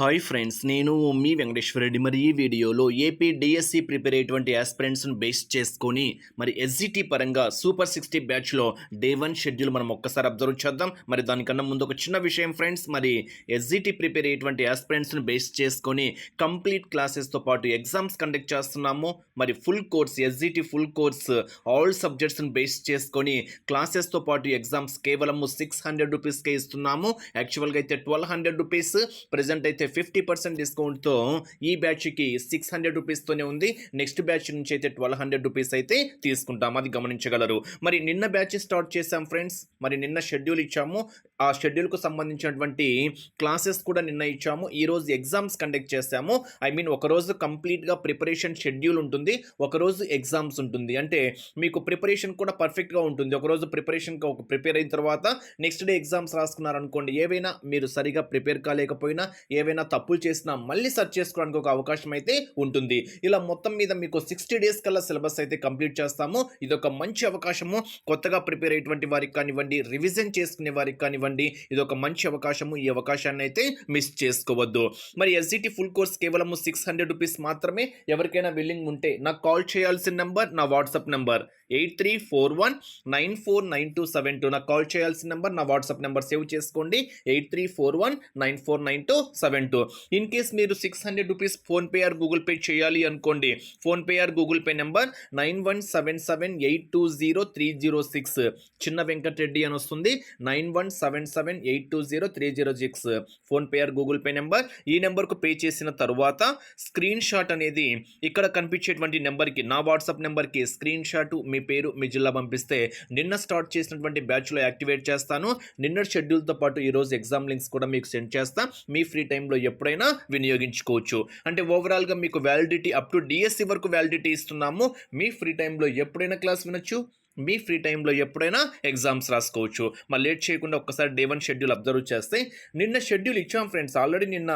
Hi friends నేను మీ వెంకటేశ్వర రెడ్డి మరి ఈ వీడియోలో ఏపీ డిఎస్సి ప్రిపేర్ అయ్యేటువంటి ఆస్పిరెంట్స్ను బేస్ చేసుకొని మరి ఎస్జిటి పరంగా సూపర్ సిక్స్టీ బ్యాచ్లో డే వన్ షెడ్యూల్ మనం ఒక్కసారి అబ్జర్వ్ చేద్దాం. మరి దానికన్నా ముందు ఒక చిన్న విషయం ఫ్రెండ్స్ మరి ఎస్జిటి ప్రిపేర్ అయ్యేటువంటి ఆస్పిరెంట్స్ను బేస్ చేసుకొని కంప్లీట్ క్లాసెస్తో పాటు ఎగ్జామ్స్ కండక్ట్ చేస్తున్నాము. మరి full course S G T full course all సబ్జెక్ట్స్ని base చేసుకొని క్లాసెస్తో పాటు ఎగ్జామ్స్ కేవలము సిక్స్ హండ్రెడ్ రూపీస్కే ఇస్తున్నాము. యాక్చువల్గా అయితే ట్వెల్వ్ హండ్రెడ్ రూపీస్ ప్రజెంట్ అయితే ఫిఫ్టీ పర్సెంట్ డిస్కౌంట్తో ఈ బ్యాచ్కి సిక్స్ హండ్రెడ్ రూపీస్తోనే ఉంది. నెక్స్ట్ బ్యాచ్ నుంచి అయితే ట్వెల్వ్ హండ్రెడ్ రూపీస్ అయితే తీసుకుంటాం. అది గమనించగలరు. మరి నిన్న బ్యాచ్ స్టార్ట్ చేశాం ఫ్రెండ్స్. మరి నిన్న షెడ్యూల్ ఇచ్చాము. ఆ షెడ్యూల్కు సంబంధించినటువంటి క్లాసెస్ కూడా నిన్న ఇచ్చాము. ఈరోజు ఎగ్జామ్స్ కండక్ట్ చేశాము. ఐ మీన్ ఒకరోజు కంప్లీట్గా ప్రిపరేషన్ షెడ్యూల్ ఉంటుంది. ఒకరోజు ఎగ్జామ్స్ ఉంటుంది. అంటే మీకు ప్రిపరేషన్ కూడా పర్ఫెక్ట్గా ఉంటుంది. ఒకరోజు ప్రిపరేషన్కి ఒక ప్రిపేర్ అయిన తర్వాత నెక్స్ట్ డే ఎగ్జామ్స్ రాసుకున్నారనుకోండి ఏవైనా మీరు సరిగా ప్రిపేర్ కాలేకపోయినా ఏవైనా తప్పులు చేసినా మళ్ళీ సెర్చ్ చేసుకోవడానికి ఒక అవకాశం అయితే ఉంటుంది. ఇలా మొత్తం మీద మీకు సిక్స్టీ డేస్ కల్లా సిలబస్ అయితే కంప్లీట్ చేస్తాము. ఇది ఒక మంచి అవకాశము. కొత్తగా ప్రిపేర్ అయ్యేటువంటి వారికి కానివ్వండి రివిజన్ చేసుకునే వారికి కానివ్వండి ఇది ఒక మంచి అవకాశము. ఈ అవకాశాన్ని అయితే మిస్ చేసుకోవద్దు. మరి S G T full course కేవలము సిక్స్ హండ్రెడ్ రూపీస్ మాత్రమే ఎవరికైనా విల్లింగ్ ఉంటే నాకు కాల్ చేయాల్సిన నెంబర్ నా WhatsApp number eight three four one nine four nine two seven two. నాకు కాల్ చేయాల్సిన నెంబర్ నా వాట్సాప్ నెంబర్ సేవ్ చేసుకోండి. Eight three four one nine four nine two seven two in case మీరు six hundred rupees PhonePe or Google Pay చేయాలి అనుకోండి PhonePe or Google Pay number nine one seven seven eight two zero three zero six చిన్న వెంకటరెడ్డి అని వస్తుంది nine one seven seven eight two zero three zero six PhonePe or Google Pay number ఈ నెంబర్కు pay చేసిన తర్వాత screen shot అనేది ఇక్కడ కనిపించేటువంటి నెంబర్కి నా వాట్సాప్ నెంబర్కి స్క్రీన్ షాట్ మీ పేరు మీ జిల్లా పంపిస్తే నిన్న స్టార్ట్ చేసినటువంటి బ్యాచ్లో యాక్టివేట్ చేస్తాను. నిన్న షెడ్యూల్తో పాటు ఈరోజు ఎగ్జామ్ లింక్స్ కూడా మీకు సెండ్ చేస్తా. మీ ఫ్రీ టైంలో ఎప్పుడైనా వినియోగించుకోవచ్చు. అంటే ఓవరాల్గా మీకు validity up to D S C వరకు వ్యాలిడిటీ ఇస్తున్నాము. మీ ఫ్రీ టైంలో ఎప్పుడైనా క్లాస్ వినొచ్చు? మీ ఫ్రీ టైంలో ఎప్పుడైనా ఎగ్జామ్స్ రాసుకోవచ్చు. మళ్ళీ లేట్ చేయకుండా ఒక్కసారి డే వన్ షెడ్యూల్ అబ్జర్వ్ చేస్తే నిన్న షెడ్యూల్ ఇచ్చాం ఫ్రెండ్స్. ఆల్రెడీ నిన్న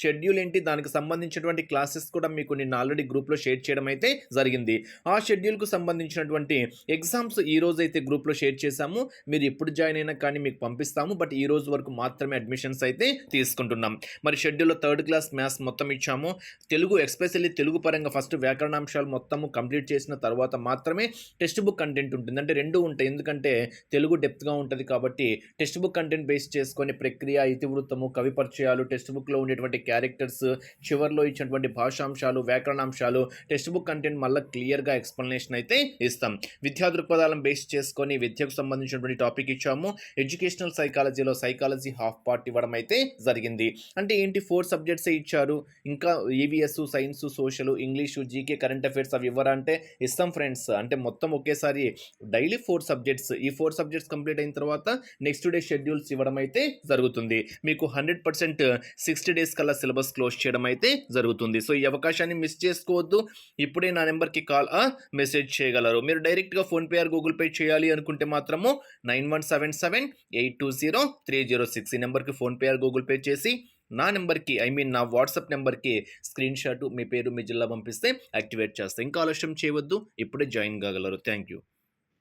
షెడ్యూల్ ఏంటి? దానికి సంబంధించినటువంటి క్లాసెస్ కూడా మీకు నిన్న ఆల్రెడీ గ్రూప్లో షేర్ చేయడం అయితే జరిగింది. ఆ షెడ్యూల్కు సంబంధించినటువంటి ఎగ్జామ్స్ ఈ రోజు అయితే గ్రూప్లో షేర్ చేశాము. మీరు ఎప్పుడు జాయిన్ అయినా కానీ మీకు పంపిస్తాము. బట్ ఈ రోజు వరకు మాత్రమే అడ్మిషన్స్ అయితే తీసుకుంటున్నాం. మరి షెడ్యూల్లో థర్డ్ క్లాస్ మ్యాథ్స్ మొత్తం ఇచ్చాము. తెలుగు ఎక్స్పెషల్లీ తెలుగు పరంగా ఫస్ట్ వ్యాకరణాంశాలు మొత్తము కంప్లీట్ చేసిన తర్వాత మాత్రమే టెక్స్ట్ బుక్ కంటెంట్ ఉంటుంది అంటే రెండు ఉంటాయి. ఎందుకంటే తెలుగు డెప్త్గా ఉంటుంది కాబట్టి టెక్స్ట్ బుక్ కంటెంట్ బేస్ చేసుకొని ప్రక్రియ ఇతివృత్తము కవి పరిచయాలు టెక్స్ట్ బుక్లో ఉండేటువంటి క్యారెక్టర్స్ చివరిలో ఇచ్చినటువంటి భాషాంశాలు వ్యాకరణాంశాలు టెక్స్ట్ బుక్ కంటెంట్ మళ్ళీ క్లియర్గా ఎక్స్ప్లెనేషన్ అయితే ఇస్తాం. విద్యా దృక్పథాలను బేస్ చేసుకొని విద్యకు సంబంధించినటువంటి టాపిక్ ఇచ్చాము. ఎడ్యుకేషనల్ సైకాలజీలో సైకాలజీ హాఫ్ పార్ట్ ఇవ్వడం అయితే జరిగింది. అంటే ఏంటి ఫోర్ సబ్జెక్ట్సే ఇచ్చారు. ఇంకా E V S science social English G K current affairs అవి ఇవ్వరా అంటే ఇస్తాం ఫ్రెండ్స్. అంటే మొత్తం ఒకేసారి డైలీ ఫోర్ సబ్జెక్ట్స్. ఈ ఫోర్ సబ్జెక్ట్స్ కంప్లీట్ అయిన తర్వాత నెక్స్ట్ డే షెడ్యూల్స్ ఇవ్వడం అయితే జరుగుతుంది. మీకు హండ్రెడ్ పర్సెంట్ సిక్స్టీ డేస్ కల్లా సిలబస్ క్లోజ్ చేయడం అయితే జరుగుతుంది. సో ఈ అవకాశాన్ని మిస్ చేసుకోవద్దు. ఇప్పుడే నా నెంబర్కి కాల్ మెసేజ్ చేయగలరు. మీరు డైరెక్ట్గా ఫోన్పే ఆర్ గూగుల్ పే చేయాలి అనుకుంటే మాత్రము nine one seven seven eight two zero three zero six ఈ నెంబర్కి ఫోన్పే ఆర్ గూగుల్ పే చేసి నా నెంబర్కి ఐ మీన్ నా వాట్సాప్ నెంబర్కి స్క్రీన్ షాట్ మీ పేరు మీ జిల్లా పంపిస్తే యాక్టివేట్ చేస్తాను ఇంకా ఆలస్యం చేయవద్దు. ఇప్పుడే జాయిన్ కాగలరు. Thank you.